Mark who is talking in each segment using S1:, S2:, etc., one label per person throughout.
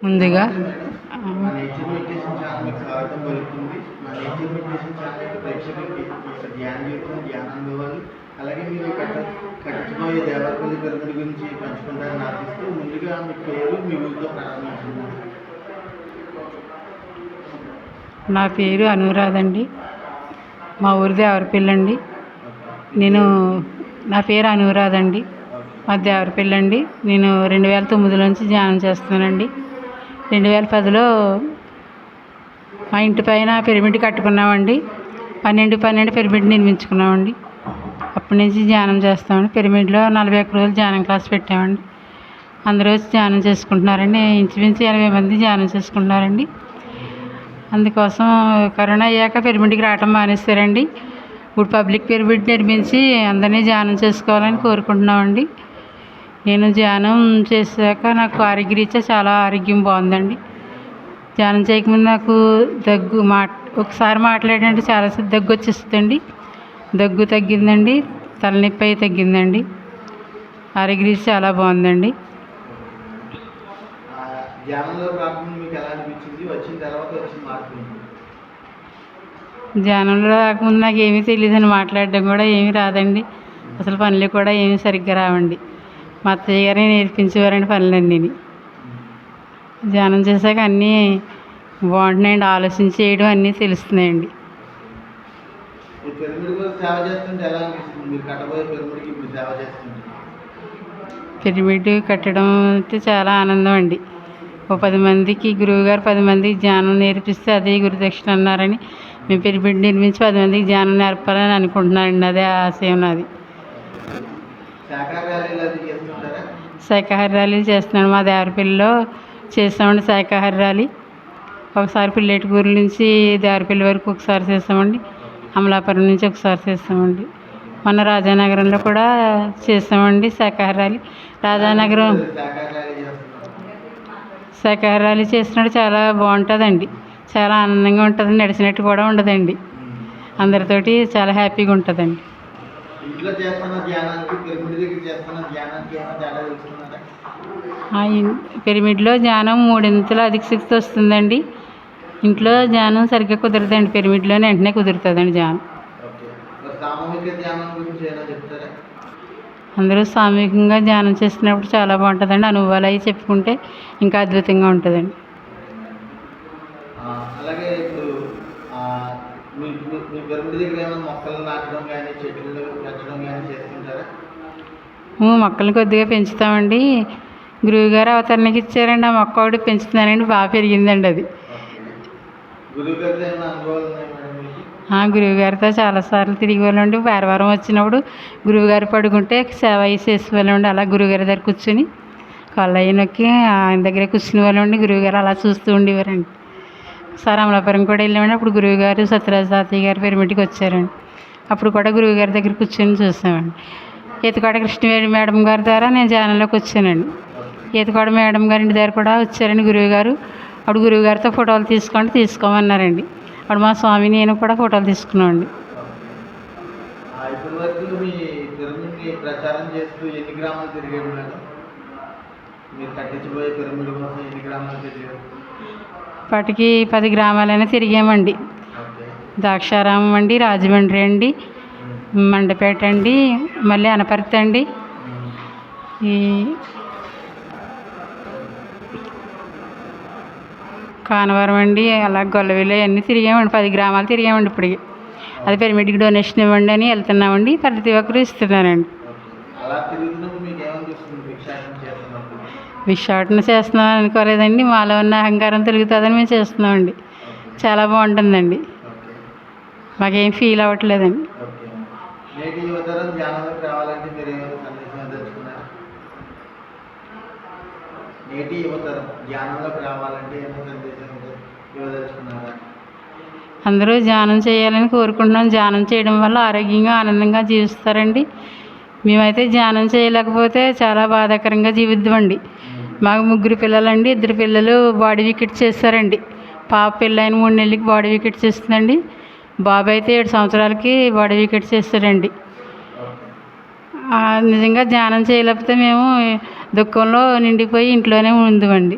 S1: ముందుగా
S2: అలాగే మీరు కట్ట కట్టబోయే గురించి పంచుకుంటారని ఆశిస్తూ ముందుగా మీ పేరు మీ ఊరితో ప్రారంభించుకున్నాను
S1: నా పేరు అనురాధ అండి. మా ఊరి దేవరపల్లి అండి నేను నా పేరు అనురాధ అండి. మా దేవరపల్లి అండి నేను రెండు వేల తొమ్మిదిలో నుంచి ధ్యానం చేస్తున్నానండి. రెండు వేల పదిలో మా ఇంటి పైన పిరమిడ్ కట్టుకున్నామండి. పన్నెండు పన్నెండు పిరమిడ్ నిర్మించుకున్నామండి. అప్పటి నుంచి ధ్యానం చేస్తామండి. పిరమిడ్లో నలభై ఒక్క రోజులు ధ్యానం క్లాస్ పెట్టామండి. అందరూ వచ్చి ధ్యానం చేసుకుంటున్నారండి. ఇంచుమించు ఎనభై మంది ధ్యానం చేసుకుంటున్నారండి. అందుకోసం కరోనా అయ్యాక పిరమిడ్కి రావటం మానేస్తారండి ఇప్పుడు పబ్లిక్ పిరమిడ్ నిర్మించి అందరినీ ధ్యానం చేసుకోవాలని కోరుకుంటున్నామండి. నేను ధ్యానం చేశాక నాకు ఆరోగ్యరీత్యా చాలా ఆరోగ్యం బాగుందండి. ధ్యానం చేయకముందు నాకు దగ్గు మా ఒకసారి మాట్లాడంటే చాలా దగ్గు వచ్చేస్తుందండి. దగ్గు తగ్గిందండి తలనొప్పి అయి తగ్గిందండి. ఆరోగ్యరీత్యా చాలా బాగుందండి.
S2: ధ్యానంలో రాకముందు?
S1: ధ్యానంలో నాకు ఏమీ తెలియదని మాట్లాడడం కూడా ఏమీ రాదండి. అసలు పనులు కూడా ఏమీ సరిగ్గా రావండి. మా అత్తయ్య గారే నేర్పించేవారండి పనులన్నీ. ధ్యానం చేశాక అన్నీ బాగుంటున్నాయండి. ఆలోచించి చేయడం అన్నీ తెలుస్తున్నాయండి.
S2: పిరమిడ్
S1: కట్టడం అయితే చాలా ఆనందం అండి. ఓ పది మందికి గురువుగారు పది మందికి ధ్యానం నేర్పిస్తే అదే గురుదక్షిణ అన్నారని మేము పిరమిడ్ నిర్మించి పది మందికి ధ్యానం నేర్పాలని అనుకుంటున్నానండి. అదే ఆశయం నాది. శాకాహార ర్యాలీలు చేస్తున్నాడు మా దేవరపల్లిలో. చేస్తామండి శాకాహార ర్యాలీ. ఒకసారి పిల్లేటికూరు నుంచి దేవరపల్లి వరకు ఒకసారి చేస్తామండి. అమలాపురం నుంచి ఒకసారి చేస్తామండి. మొన్న రాజానగరంలో కూడా చేస్తామండి శాకాహార ర్యాలీ. రాజానగరం శాకాహార ర్యాలీ చేసినప్పుడు చాలా బాగుంటుందండి. చాలా ఆనందంగా ఉంటుంది. నడిచినట్టు కూడా ఉండదండి. అందరితోటి చాలా హ్యాపీగా ఉంటుందండి.
S2: ఇంట్లో చేస్తున్న ధ్యానానికి పిరమిడ్ దగ్గర చేస్తున్న ధ్యానానికి ఏమైనా తేడా
S1: ఇన్- పిరమిడ్లో ధ్యానం మూడింతలు అధిక శక్తి వస్తుందండి. ఇంట్లో ధ్యానం సరిగ్గా కుదరదండి. పిరమిడ్లోనే వెంటనే కుదురుతుందండి ధ్యానం.
S2: ఓకే. మరి సామూహిక ధ్యానం గురించి ఏమైనా చెప్తారా?
S1: అందరూ సామూహికంగా ధ్యానం చేసినప్పుడు చాలా బాగుంటుందండి. అనుభవాలు అవి చెప్పుకుంటే ఇంకా అద్భుతంగా ఉంటుందండి
S2: ఆ, అలాగే ఇప్పుడు ఆ, మీ మీ- దగ్గర ఏమైనా మొక్కలు నాటడం కానీ చెట్లు పెంచడం కానీ చేస్తుంటారా?
S1: మొక్కలు కొద్దిగా పెంచుతామండి. గురువుగారు అవతరణకి ఇచ్చారండి. ఆ మొక్క ఒకటి పెంచుతున్నానండి. బాగా పెరిగిందండి అది. గురువుగారితో చాలాసార్లు తిరిగి వెళ్ళండి వారం వారం వచ్చినప్పుడు గురువుగారు పడుకుంటే సేవ అయ్యి చేసేవాళ్ళండి అలా గురువుగారి దగ్గర కూర్చుని కళ్ళు అయ్యి నొక్కి ఆయన దగ్గర కూర్చునే వాళ్ళండి గురువుగారు అలా చూస్తూ ఉండేవారండి. సార్ అమలాపురం కూడా వెళ్ళామండి. అప్పుడు గురువుగారు సత్యరాజ్ తాతయ్య గారు పిరమిడ్కి వచ్చారండి. అప్పుడు కూడా గురువుగారి దగ్గర కూర్చొని చూసామండి. ఈతకాడ కృష్ణవేణి మేడం గారి ద్వారా నేను ఛానల్లోకి వచ్చానండి. ఈతకాడ మేడం గారి ఇంటి దగ్గర కూడా వచ్చారండి గురువుగారు. అప్పుడు గురువుగారితో ఫోటోలు తీసుకోండి తీసుకోమన్నారండి. అప్పుడు మా స్వామి నేను కూడా ఫోటోలు తీసుకున్నామండి. అప్పటికి పది గ్రామాలైనా తిరిగామండి. ద్రాక్షారామం అండి రాజమండ్రి అండి మండపేట అండి మళ్ళీ అనపర్తి అండి. ఈ కానవరం అండి అలా గొల్లవిల్లు అన్నీ తిరిగామండి. పది గ్రామాలు తిరిగామండి ఇప్పటికి. అది పిరమిడ్కి డొనేషన్ ఇవ్వండి అని వెళ్తున్నామండి. ప్రతి ఒక్కరు ఇస్తున్నారండి
S2: ఓకే అలా తిరుగుతున్నప్పుడు మీకు ఏమనిపిస్తుంది భిక్షాటన చేస్తున్నప్పుడు
S1: విశాఖను చేస్తున్నాం అనుకోలేదండి. మాలో ఉన్న అహంకారం తిరుగుతుందని మేము చేస్తున్నామండి. చాలా బాగుంటుందండి. మాకేం ఫీల్ అవ్వట్లేదండి.
S2: నేటి యువతరం ధ్యానంలోకి రావాలంటే సందేశం ఇవ్వదలుచుకున్నారా
S1: అందరూ ధ్యానం చేయాలని కోరుకుంటున్నాం. ధ్యానం చేయడం వల్ల ఆరోగ్యంగా ఆనందంగా జీవిస్తారండి. మేమైతే ధ్యానం చేయలేకపోతే చాలా బాధాకరంగా జీవిద్దామండి. మాకు ముగ్గురు పిల్లలండి. ఇద్దరు పిల్లలు బాడీ వికెట్ చేస్తారండి. పాప పెళ్ళైన మూడు నెలలకి బాడీ వికెట్ చేస్తుందండి. బాబాయ్ అయితే ఏడు సంవత్సరాలకి బాడీ వికెట్ చేస్తారండి నిజంగా ధ్యానం చేయలేకపోతే మేము దుఃఖంలో నిండిపోయి ఇంట్లోనే
S2: ఉందండి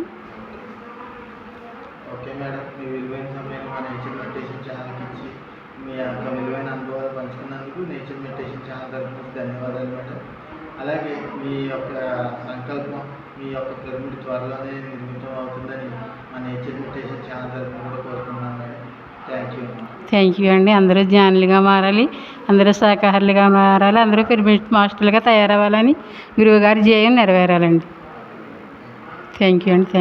S2: ధన్యవాదాలు అలాగే మీ యొక్క సంకల్పం మీ యొక్క పిరమిడ్ త్వరలోనే నిర్మితం అవుతుందని మా నేచర్ మెడిటేషన్ ఛానల్ తరఫున కూడా కోరుకుంటున్నాను madam. Thank you
S1: thank you అండి. అందరూ జ్ఞానులుగా మారాలి అందరూ శాకాహారులుగా మారాలి అందరూ పిరమిడ్ మాస్టర్లుగా తయారవ్వాలని గురువుగారి జయం నెరవేరాలండి. థ్యాంక్ యూ అండి. Thank you